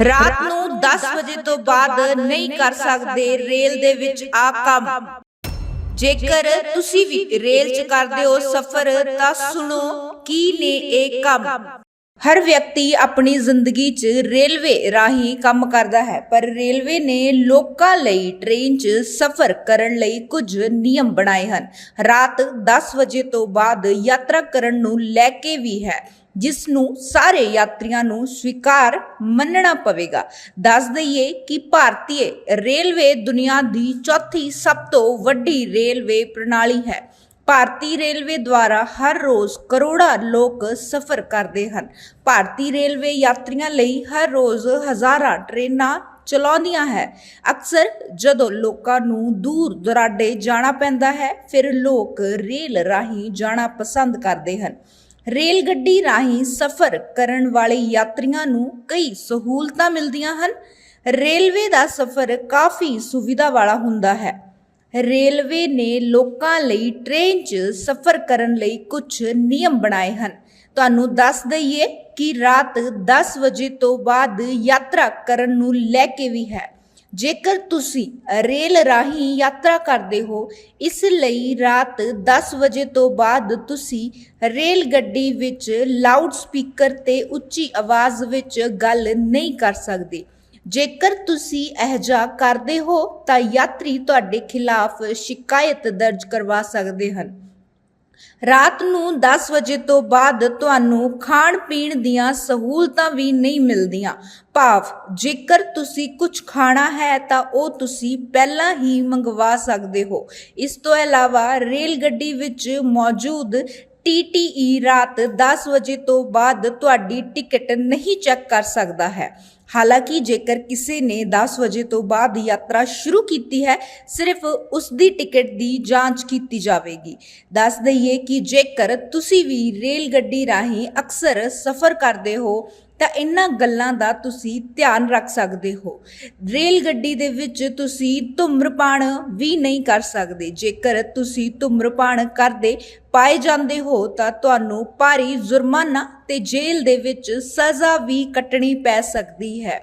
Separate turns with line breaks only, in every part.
ਰਾਤ ਨੂੰ 10 ਵਜੇ ਤੋਂ ਬਾਅਦ ਨਹੀਂ ਕਰ ਸਕਦੇ ਰੇਲ ਦੇ ਵਿੱਚ ਆ ਕੰਮ। ਜੇਕਰ ਤੁਸੀਂ ਵੀ ਰੇਲ 'ਚ ਕਰਦੇ ਹੋ ਸਫ਼ਰ, ਤਾਂ ਸੁਣੋ ਕੀ ਨੇ ਇਹ ਕੰਮ। ਹਰ ਵਿਅਕਤੀ ਆਪਣੀ ਜ਼ਿੰਦਗੀ 'ਚ ਰੇਲਵੇ ਰਾਹੀਂ ਕੰਮ ਕਰਦਾ ਹੈ, ਪਰ ਰੇਲਵੇ ਨੇ ਲੋਕਾਂ ਲਈ ਟ੍ਰੇਨ 'ਚ ਸਫ਼ਰ ਕਰਨ ਲਈ ਕੁਝ ਨਿਯਮ ਬਣਾਏ ਹਨ। ਰਾਤ 10 ਵਜੇ ਤੋਂ ਬਾਅਦ ਯਾਤਰਾ ਕਰਨ ਨੂੰ ਲੈ ਕੇ ਵੀ ਹੈ, ਜਿਸ ਨੂੰ ਸਾਰੇ ਯਾਤਰੀਆਂ ਨੂੰ ਸਵੀਕਾਰ ਮੰਨਣਾ ਪਵੇਗਾ। ਦੱਸ ਦਈਏ ਕਿ ਭਾਰਤੀ ਰੇਲਵੇ ਦੁਨੀਆ ਦੀ ਚੌਥੀ ਸਭ ਤੋਂ ਵੱਡੀ ਰੇਲਵੇ ਪ੍ਰਣਾਲੀ ਹੈ। ਭਾਰਤੀ ਰੇਲਵੇ ਦੁਆਰਾ ਹਰ ਰੋਜ਼ ਕਰੋੜਾਂ ਲੋਕ ਸਫ਼ਰ ਕਰਦੇ ਹਨ। ਭਾਰਤੀ ਰੇਲਵੇ ਯਾਤਰੀਆਂ ਲਈ ਹਰ ਰੋਜ਼ ਹਜ਼ਾਰਾਂ ਟ੍ਰੇਨਾਂ ਚਲਾਉਂਦੀਆਂ ਹੈ। ਅਕਸਰ ਜਦੋਂ ਲੋਕਾਂ ਨੂੰ ਦੂਰ ਦੁਰਾਡੇ ਜਾਣਾ ਪੈਂਦਾ ਹੈ, ਫਿਰ ਲੋਕ ਰੇਲ ਰਾਹੀਂ ਜਾਣਾ ਪਸੰਦ ਕਰਦੇ ਹਨ। ਰੇਲ ਗੱਡੀ ਰਾਹੀਂ ਸਫ਼ਰ ਕਰਨ ਵਾਲੇ ਯਾਤਰੀਆਂ ਨੂੰ ਕਈ ਸਹੂਲਤਾਂ ਮਿਲਦੀਆਂ ਹਨ। ਰੇਲਵੇ ਦਾ ਸਫ਼ਰ ਕਾਫੀ ਸੁਵਿਧਾ ਵਾਲਾ ਹੁੰਦਾ ਹੈ। ਰੇਲਵੇ ਨੇ ਲੋਕਾਂ ਲਈ ਟ੍ਰੇਨ 'ਚ ਸਫ਼ਰ ਕਰਨ ਲਈ ਕੁਝ ਨਿਯਮ ਬਣਾਏ ਹਨ। ਤੁਹਾਨੂੰ ਦੱਸ ਦਈਏ ਕਿ ਰਾਤ 10 ਵਜੇ ਤੋਂ ਬਾਅਦ ਯਾਤਰਾ ਕਰਨ ਨੂੰ ਲੈ ਕੇ ਵੀ ਹੈ। ਜੇਕਰ ਤੁਸੀਂ ਰੇਲ ਰਾਹੀਂ ਯਾਤਰਾ ਕਰਦੇ ਹੋ, ਇਸ ਲਈ ਰਾਤ 10 ਵਜੇ ਤੋਂ ਬਾਅਦ ਤੁਸੀਂ ਰੇਲ ਗੱਡੀ ਵਿੱਚ ਲਾਊਡ ਸਪੀਕਰ ਤੇ ਉੱਚੀ ਆਵਾਜ਼ ਵਿੱਚ ਗੱਲ ਨਹੀਂ ਕਰ ਸਕਦੇ। ਜੇਕਰ ਤੁਸੀਂ ਅਹਿਜਾ ਕਰਦੇ ਹੋ, ਤਾਂ ਯਾਤਰੀ ਤੁਹਾਡੇ ਖਿਲਾਫ ਸ਼ਿਕਾਇਤ ਦਰਜ ਕਰਵਾ ਸਕਦੇ ਹਨ। ਰਾਤ ਨੂੰ 10 ਵਜੇ ਤੋਂ ਬਾਅਦ ਤੁਹਾਨੂੰ ਖਾਣ ਪੀਣ ਦੀਆਂ ਸਹੂਲਤਾਂ ਵੀ ਨਹੀਂ ਮਿਲਦੀਆਂ। ਭਾਵ, ਜੇਕਰ ਤੁਸੀਂ ਕੁਝ ਖਾਣਾ ਹੈ, ਤਾਂ ਉਹ ਤੁਸੀਂ ਪਹਿਲਾਂ ਹੀ ਮੰਗਵਾ ਸਕਦੇ ਹੋ। ਇਸ ਤੋਂ ਇਲਾਵਾ ਰੇਲ ਗੱਡੀ ਵਿੱਚ ਮੌਜੂਦ TTE ਰਾਤ 10 ਵਜੇ ਤੋਂ ਬਾਅਦ ਤੁਹਾਡੀ ਟਿਕਟ ਨਹੀਂ ਚੈੱਕ ਕਰ ਸਕਦਾ ਹੈ। ਹਾਲਾਂਕਿ ਜੇਕਰ ਕਿਸੇ ਨੇ 10 ਵਜੇ ਤੋਂ ਬਾਅਦ ਯਾਤਰਾ ਸ਼ੁਰੂ ਕੀਤੀ ਹੈ, ਸਿਰਫ ਉਸ ਦੀ ਟਿਕਟ ਦੀ ਜਾਂਚ ਕੀਤੀ ਜਾਵੇਗੀ। ਦੱਸ ਦਈਏ ਕਿ ਜੇਕਰ ਤੁਸੀਂ ਵੀ ਰੇਲ ਗੱਡੀ ਰਾਹੀਂ ਅਕਸਰ ਸਫ਼ਰ ਕਰਦੇ ਹੋ, ਤਾਂ ਇਹਨਾਂ ਗੱਲਾਂ ਦਾ ਤੁਸੀਂ ਧਿਆਨ ਰੱਖ ਸਕਦੇ ਹੋ। ਰੇਲ ਗੱਡੀ ਦੇ ਵਿੱਚ ਤੁਸੀਂ ਧੁੰਮਰਪਾਨ ਵੀ ਨਹੀਂ ਕਰ ਸਕਦੇ। ਜੇਕਰ ਤੁਸੀਂ ਧੁੰਮਰਪਾਨ ਕਰਦੇ ਪਾਏ ਜਾਂਦੇ ਹੋ, ਤਾਂ ਤੁਹਾਨੂੰ ਭਾਰੀ ਜੁਰਮਾਨਾ ਤੇ ਜੇਲ੍ਹ ਦੇ ਵਿੱਚ ਸਜ਼ਾ ਵੀ ਕੱਟਣੀ ਪੈ ਸਕਦੀ ਹੈ।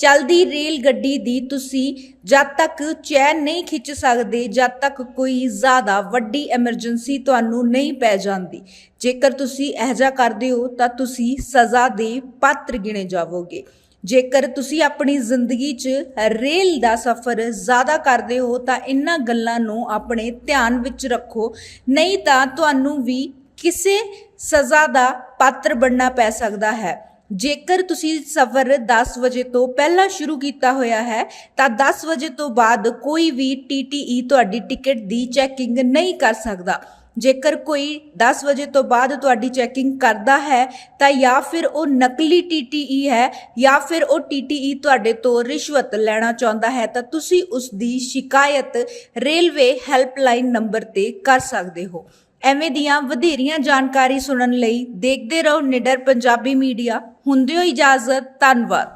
ਚਲਦੀ ਰੇਲ ਗੱਡੀ ਦੀ ਤੁਸੀਂ ਜਦ ਤੱਕ ਚੈਨ ਨਹੀਂ ਖਿੱਚ ਸਕਦੇ, ਜਦ ਤੱਕ ਕੋਈ ਜ਼ਿਆਦਾ ਵੱਡੀ ਐਮਰਜੈਂਸੀ ਤੁਹਾਨੂੰ ਨਹੀਂ ਪੈ ਜਾਂਦੀ, ਜੇਕਰ ਤੁਸੀਂ ਇਹਜਾ ਕਰਦੇ ਹੋ ਤਾਂ ਤੁਸੀਂ ਸਜ਼ਾ ਦੇ ਪਾਤਰ ਗਿਣੇ ਜਾਵੋਗੇ। ਜੇਕਰ ਤੁਸੀਂ ਆਪਣੀ ਜ਼ਿੰਦਗੀ 'ਚ ਰੇਲ ਦਾ ਸਫ਼ਰ ਜ਼ਿਆਦਾ ਕਰਦੇ ਹੋ ਤਾਂ ਇਹਨਾਂ ਗੱਲਾਂ ਨੂੰ ਆਪਣੇ ਧਿਆਨ ਵਿੱਚ ਰੱਖੋ, ਨਹੀਂ ਤਾਂ ਤੁਹਾਨੂੰ ਵੀ ਕਿਸੇ ਸਜ਼ਾ ਦਾ ਪਾਤਰ ਬਣਨਾ ਪੈ ਸਕਦਾ ਹੈ। ਜੇਕਰ ਤੁਸੀਂ ਸਫ਼ਰ 10 ਵਜੇ ਤੋਂ ਪਹਿਲਾਂ ਸ਼ੁਰੂ ਕੀਤਾ ਹੋਇਆ ਹੈ, ਤਾਂ 10 ਵਜੇ ਤੋਂ ਬਾਅਦ ਕੋਈ ਵੀ TTE ਤੁਹਾਡੀ ਟਿਕਟ ਦੀ ਚੈਕਿੰਗ ਨਹੀਂ ਕਰ ਸਕਦਾ। ਜੇਕਰ ਕੋਈ 10 ਵਜੇ ਤੋਂ ਬਾਅਦ ਤੁਹਾਡੀ ਚੈਕਿੰਗ ਕਰਦਾ ਹੈ, ਤਾਂ ਜਾਂ ਫਿਰ ਉਹ ਨਕਲੀ TTE ਹੈ, ਜਾਂ ਫਿਰ ਉਹ TTE ਤੁਹਾਡੇ ਤੋਂ ਰਿਸ਼ਵਤ ਲੈਣਾ ਚਾਹੁੰਦਾ ਹੈ, ਤਾਂ ਤੁਸੀਂ ਉਸ ਦੀ ਸ਼ਿਕਾਇਤ ਰੇਲਵੇ ਹੈਲਪਲਾਈਨ ਨੰਬਰ ਤੇ ਕਰ ਸਕਦੇ ਹੋ। ਐਵੇਂ ਦੀਆਂ ਵਧੇਰੀਆਂ ਜਾਣਕਾਰੀ ਸੁਣਨ ਲਈ ਦੇਖਦੇ ਰਹੋ ਨਿਡਰ ਪੰਜਾਬੀ ਮੀਡੀਆ। ਹੁੰਦੇ ਹੋ ਇਜਾਜ਼ਤ, ਧੰਨਵਾਦ।